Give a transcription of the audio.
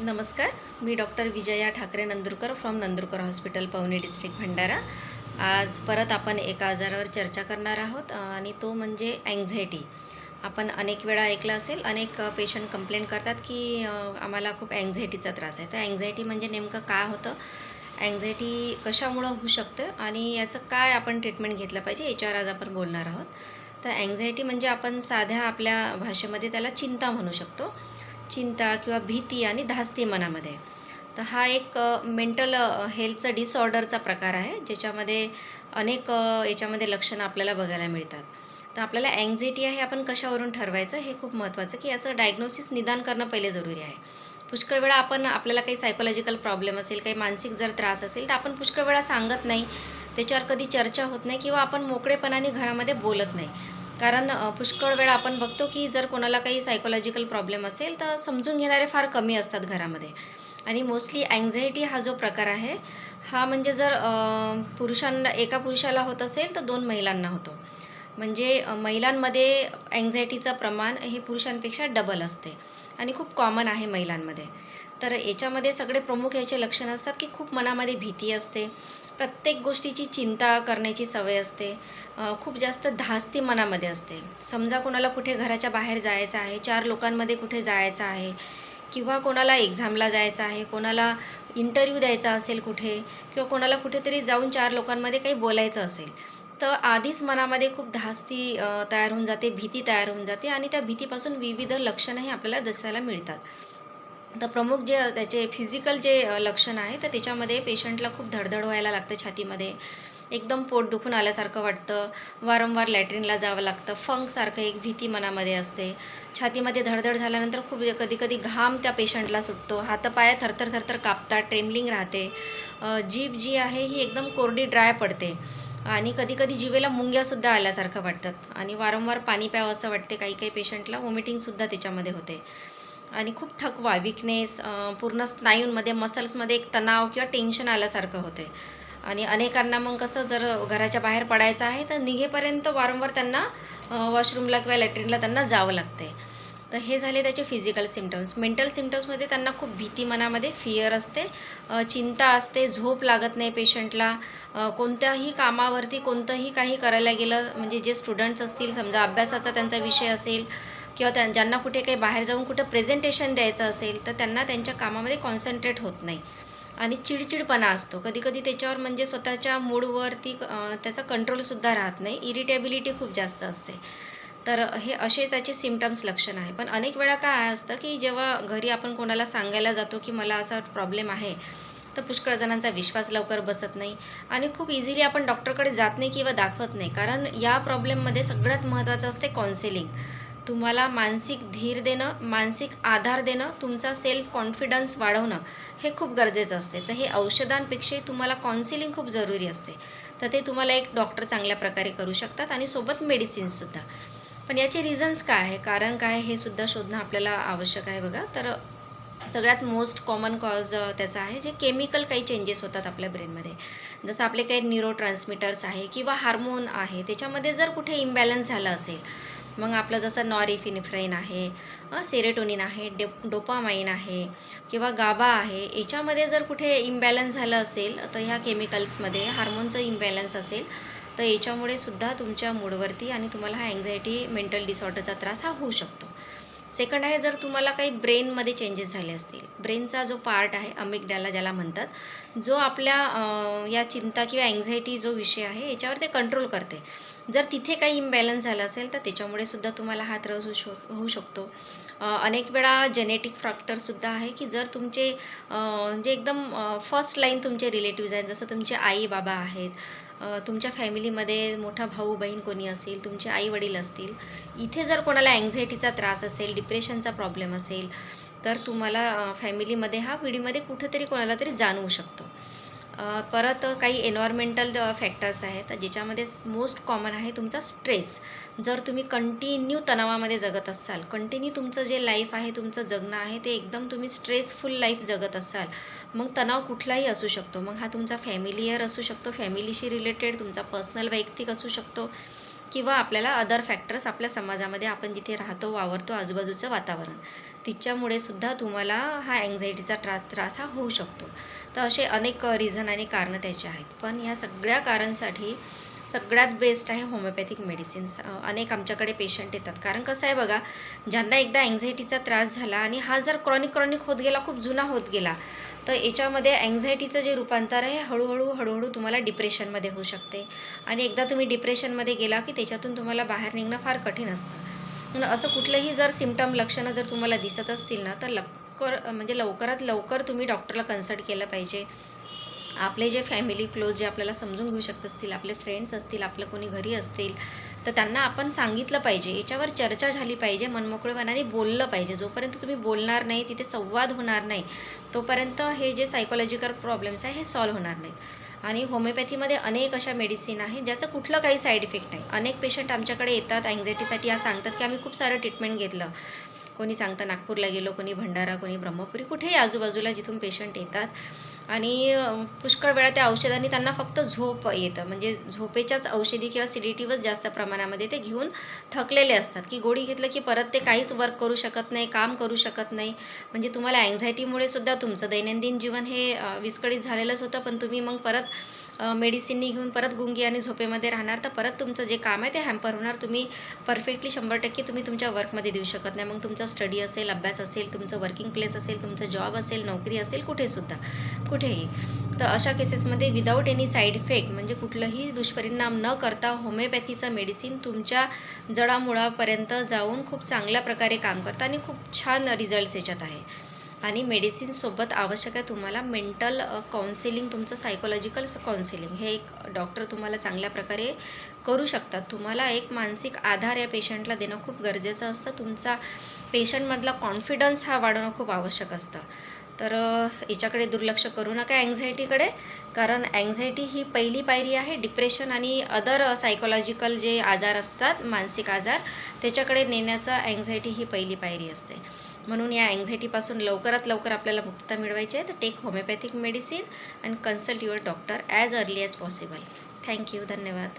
नमस्कार मी doctor Vijaya Thakare Nandurkar from Nandurkar hospital Pauni district Bhandara. आज परत आपण एका आजारावर चर्चा करणार आहोत आणि तो म्हणजे अँझायटी आपण अनेक वेळा ऐकलं असेल अनेक पेशंट कंप्लेंट करतात की आम्हाला खूप अँझायटीचा त्रास आहे. तर अँझायटी म्हणजे नेमकं काय होतं? अँझायटी कशामुळं होऊ शकतं? आणि याचं काय आपण ट्रीटमेंट घेतलं पाहिजे? याच्यावर आज आपण बोलणार आहोत. तर अँझायटी म्हणजे आपण साध्या आपल्या भाषेमध्ये त्याला चिंता म्हणू शकतो. चिंता किंवा भीती आणि धास्ती मनामध्ये. तर हा एक मेंटल हेल्थचा डिसऑर्डरचा प्रकार आहे ज्याच्यामध्ये अनेक याच्यामध्ये लक्षणं आपल्याला बघायला मिळतात. तर आपल्याला अँझायटी आहे आपण कशावरून ठरवायचं हे खूप महत्त्वाचं की याचं डायग्नोसिस निदान करणं पहिले जरुरी आहे. पुष्कळ वेळा आपण आपल्याला काही सायकोलॉजिकल प्रॉब्लेम असेल काही मानसिक जर त्रास असेल तर आपण पुष्कळ वेळा सांगत नाही त्याच्यावर कधी चर्चा होत नाही किंवा आपण मोकळेपणाने घरामध्ये बोलत नाही. कारण पुष्कळ वेळा आपण बघतो की जर कोणाला काही सायकोलॉजिकल प्रॉब्लेम असेल तर समजून घेणारे फार कमी असतात घरामध्ये. आणि मोस्टली अँझायटी हा जो प्रकार आहे हा म्हणजे जर पुरुषांना एका पुरुषाला होत असेल तर दोन महिलांना होतो. म्हणजे महिलांमध्ये अँझायटीचं प्रमाण हे पुरुषांपेक्षा डबल असते. आणि खूप कॉमन आहे महिलांमध्ये. तर याच्यामध्ये सगळे प्रमुख याचे लक्षणं असतात की खूप मनामध्ये भीती असते. प्रत्येक गोष्टीची चिंता करण्याची सवय असते. खूप जास्त धास्ती मनामध्ये असते. समजा कोणाला कुठे घराच्या बाहेर जायचं आहे चार लोकांमध्ये कुठे जायचं आहे किंवा कोणाला एक्झामला जायचं आहे कोणाला इंटरव्ह्यू द्यायचा असेल कुठे किंवा कोणाला कुठेतरी जाऊन चार लोकांमध्ये काही बोलायचं असेल तर आधीच मनामध्ये खूप धास्ती तयार होऊन जाते भीती तयार होऊन जाते आणि त्या भीतीपासून विविध लक्षणंही आपल्याला दिसायला मिळतात. तर प्रमुख जे त्याचे फिजिकल जे लक्षण आहे तर त्याच्यामध्ये पेशंटला खूप धडधड व्हायला लागतं छातीमध्ये. एकदम पोट दुखून आल्यासारखं वाटतं. वारंवार लॅट्रिनला जावं लागतं. फंकसारखं एक भीती मनामध्ये असते. छातीमध्ये धडधड झाल्यानंतर खूप कधी कधी घाम त्या पेशंटला सुटतो. हातपाय थरथर थरथर कापतात ट्रेमलिंग राहते. जीभ जी आहे ही एकदम कोरडी ड्राय पडते. आणि कधी कधी जिवेला मुंग्यासुद्धा आल्यासारखं वाटतात. आणि वारंवार पाणी प्यावं असं वाटते. काही काही पेशंटला वॉमिटिंगसुद्धा त्याच्यामध्ये होते. आणि खूप थकवा विकनेस पूर्ण स्नायूंमध्ये मसल्समध्ये एक तणाव किंवा टेन्शन आल्यासारखं होते. आणि अनेकांना मग कसं जर घराच्या बाहेर पडायचं आहे तर निघेपर्यंत वारंवार त्यांना वॉशरूमला किंवा लॅट्रिनला त्यांना जावं लागते. तर हे झाले त्याचे फिजिकल सिमटम्स मेंटल सिमटम्समध्ये त्यांना खूप भीती मनामध्ये फिअर असते चिंता असते झोप लागत नाही पेशंटला कोणत्याही कामावरती कोणतंही काही करायला गेलं म्हणजे जे स्टुडंट्स असतील समजा अभ्यासाचा त्यांचा विषय असेल किंवा त्या ज्यांना कुठे काही बाहेर जाऊन कुठं प्रेझेंटेशन द्यायचं असेल तर त्यांना त्यांच्या कामामध्ये कॉन्सन्ट्रेट होत नाही. आणि चिडचिडपणा असतो. कधी कधी त्याच्यावर म्हणजे स्वतःच्या मूडवरती त्याचा कंट्रोलसुद्धा राहत नाही. इरिटेबिलिटी खूप जास्त असते. तर हे असे त्याचे सिमटम्स लक्षण आहे. पण अनेक वेळा काय असतं की जेव्हा घरी आपण कोणाला सांगायला जातो की मला असा प्रॉब्लेम आहे तर पुष्कळ जणांचा विश्वास लवकर बसत नाही. आणि खूप इझिली आपण डॉक्टरकडे जात नाही किंवा दाखवत नाही. कारण या प्रॉब्लेममध्ये सगळ्यात महत्त्वाचं असते काउन्सिलिंग तुम्हाला मानसिक धीर देणं मानसिक आधार देणं तुमचा सेल्फ कॉन्फिडन्स वाढवणं हे खूप गरजेचं असते. तर हे औषधांपेक्षाही तुम्हाला काउन्सिलिंग खूप जरुरी असते. तर ते तुम्हाला एक डॉक्टर चांगल्या प्रकारे करू शकतात आणि सोबत मेडिसिन्ससुद्धा पण याचे रिझन्स काय आहे? कारण काय हे सुद्धा शोधणं आपल्याला आवश्यक आहे बघा. तर सगळ्यात मोस्ट कॉमन कॉज त्याचा आहे जे केमिकल काही चेंजेस होतात आपल्या ब्रेनमध्ये जसं आपले काही न्यूरो ट्रान्समीटर्स आहे किंवा हार्मोन आहे त्याच्यामध्ये जर कुठे इम्बॅलन्स झालं असेल मग आपलं जसं नॉरिफिनिफ्राईन आहे सेरेटोनिन आहे डे डोपामाइन आहे किंवा गाबा आहे याच्यामध्ये जर कुठे इम्बॅलन्स झालं असेल तर ह्या केमिकल्समध्ये हार्मोनचं इम्बॅलन्स असेल तर याच्यामुळे सुद्धा तुमच्या मूडवरती आणि तुम्हाला हा अँझायटी मेंटल डिसऑर्डरचा त्रास हा होऊ शकतो. सेकंड आहे जर तुम्हाला काही ब्रेनमध्ये चेंजेस झाले असतील ब्रेनचा जो पार्ट आहे अमिगडाला ज्याला म्हणतात जो आपल्या या चिंता किंवा अँझायटी जो विषय आहे याच्यावर ते कंट्रोल करते. जर तिथे काही इम्बॅलन्स झाला असेल तर त्याच्यामुळे सुद्धा तुम्हाला हा त्रास होऊ शो होऊ शकतो. अनेक वेळा जेनेटिक फॅक्टरसुद्धा आहे की जर तुमचे जे म्हणजे एकदम फर्स्ट लाईन तुमचे रिलेटिव्ज आहेत जसं तुमचे आई बाबा आहेत तुमच्या फॅमिलीमध्ये मोठा भाऊ बहीण कोणी असेल तुमचे आई वडील असतील इथे जर कोणाला अँझायटीचा त्रास असेल डिप्रेशनचा प्रॉब्लेम असेल तर तुम्हाला फॅमिलीमध्ये हा पिढीमध्ये कुठेतरी कोणाला तरी जाणवू शकतो. परत काही एन्व्हायरमेंटल फॅक्टर्स आहेत ज्याच्यामध्ये मोस्ट कॉमन आहे तुमचा स्ट्रेस जर तुम्ही कंटिन्यू तणावामध्ये जगत असाल कंटिन्यू तुमचं जे लाईफ आहे तुमचं जगणं आहे ते एकदम तुम्ही स्ट्रेसफुल लाईफ जगत असाल मग तणाव कुठलाही असू शकतो. मग हा तुमचा फॅमिलीयर असू शकतो फॅमिलीशी रिलेटेड तुमचा पर्सनल वैयक्तिक असू शकतो. किंवा आपल्याला अदर फॅक्टर्स आपल्या समाजामध्ये आपण जिथे राहतो वावरतो आजूबाजूचं वातावरण तिच्यामुळे सुद्धा तुम्हाला हा अँझायटीचा त्रा त्रास हा होऊ शकतो. तर असे अनेक रिझन आणि कारणं त्याचे आहेत. पण ह्या सगळ्या कारणसाठी सगळ्यात बेस्ट आहे होमिओपॅथिक मेडिसिन्स. अनेक आमच्याकडे पेशंट येतात. कारण कसं आहे बघा ज्यांना एकदा अँझायटीचा त्रास झाला आणि हा जर क्रॉनिक क्रॉनिक होत गेला खूप जुना होत गेला तर याच्यामध्ये अँझायटीचं जे रूपांतर आहे हळूहळू हळूहळू तुम्हाला डिप्रेशनमध्ये होऊ शकते. आणि एकदा तुम्ही डिप्रेशनमध्ये गेला की त्याच्यातून तुम्हाला बाहेर निघणं फार कठीण असतं. म्हणून असं कुठलंही जर सिमटम लक्षणं जर तुम्हाला दिसत असतील ना तर लवकर म्हणजे लवकरात लवकर तुम्ही डॉक्टरला कन्सल्ट केलं पाहिजे. आपले जे फॅमिली क्लोज जे आपल्याला समजून घेऊ शकत असतील आपले फ्रेंड्स असतील आपलं कोणी घरी असतील तर त्यांना आपण सांगितलं पाहिजे. याच्यावर चर्चा झाली पाहिजे मनमोकळेपणाने बोललं पाहिजे. जोपर्यंत तुम्ही बोलणार नाही तिथे संवाद होणार नाही तोपर्यंत हे जे सायकोलॉजिकल प्रॉब्लेम्स आहे हे सॉल्व्ह होणार नाहीत. आणि होमिओपॅथीमध्ये अनेक अशा मेडिसिन आहे ज्याचं कुठलं काही साईड इफेक्ट नाही. अनेक पेशंट आमच्याकडे येतात अँझायटीसाठी या सांगतात की आम्ही खूप सारं ट्रीटमेंट घेतलं. कोणी सांगतं नागपूरला गेलो कोणी भंडारा कोणी ब्रह्मपुरी कुठेही आजूबाजूला जिथून पेशंट येतात. आणि पुष्कळ वेळा त्या औषधांनी त्यांना फक्त झोप येतं. म्हणजे झोपेच्याच औषधी किंवा सिडिटीवच जास्त प्रमाणामध्ये ते घेऊन थकलेले असतात. की गोळी घेतलं की परत ते काहीच वर्क करू शकत नाही काम करू शकत नाही. म्हणजे तुम्हाला अँझायटीमुळे सुद्धा तुमचं दैनंदिन जीवन हे विस्कळीत झालेलंच होतं. पण तुम्ही मग परत मेडिसिननी घेऊन परत गुंगी आणि झोपेमध्ये राहणार तर परत तुमचं जे काम आहे ते हॅम्पर होणार. तुम्ही परफेक्टली शंभर टक्के तुम्ही तुमच्या वर्कमध्ये देऊ शकत नाही. मग तुमचा स्टडी असेल अभ्यास असेल तुमचं वर्किंग प्लेस असेल तुमचं जॉब असेल नोकरी असेल कुठेसुद्धा कुठेही. तर अशा केसेसमध्ये विदाऊट एनी साईड इफेक्ट म्हणजे कुठलंही दुष्परिणाम न करता होमिओपॅथीचं मेडिसिन तुमच्या जडामुळापर्यंत जाऊन खूप चांगल्या प्रकारे काम करतं आणि खूप छान रिझल्ट्स याच्यात आहे. आणि मेडिसिनसोबत आवश्यक आहे तुम्हाला मेंटल काउन्सिलिंग तुमचं सायकोलॉजिकल काउन्सिलिंग हे एक डॉक्टर तुम्हाला चांगल्या प्रकारे करू शकतात. तुम्हाला एक मानसिक आधार या पेशंटला देणं खूप गरजेचं असतं. तुमचा पेशंटमधला कॉन्फिडन्स हा वाढवणं खूप आवश्यक असतं. तर याच्याकडे दुर्लक्ष करू नका अँझायटीकडे कारण अँझायटी ही पहिली पायरी आहे. डिप्रेशन आणि अदर सायकोलॉजिकल जे आजार असतात मानसिक आजार त्याच्याकडे नेण्याचा अँझायटी ही पहिली पायरी असते. म्हणून या अँझायटीपासून लवकरात लवकर आपल्याला मुक्तता मिळवायची आहे. तर take homeopathic medicine and consult your doctor as early as possible thank you धन्यवाद.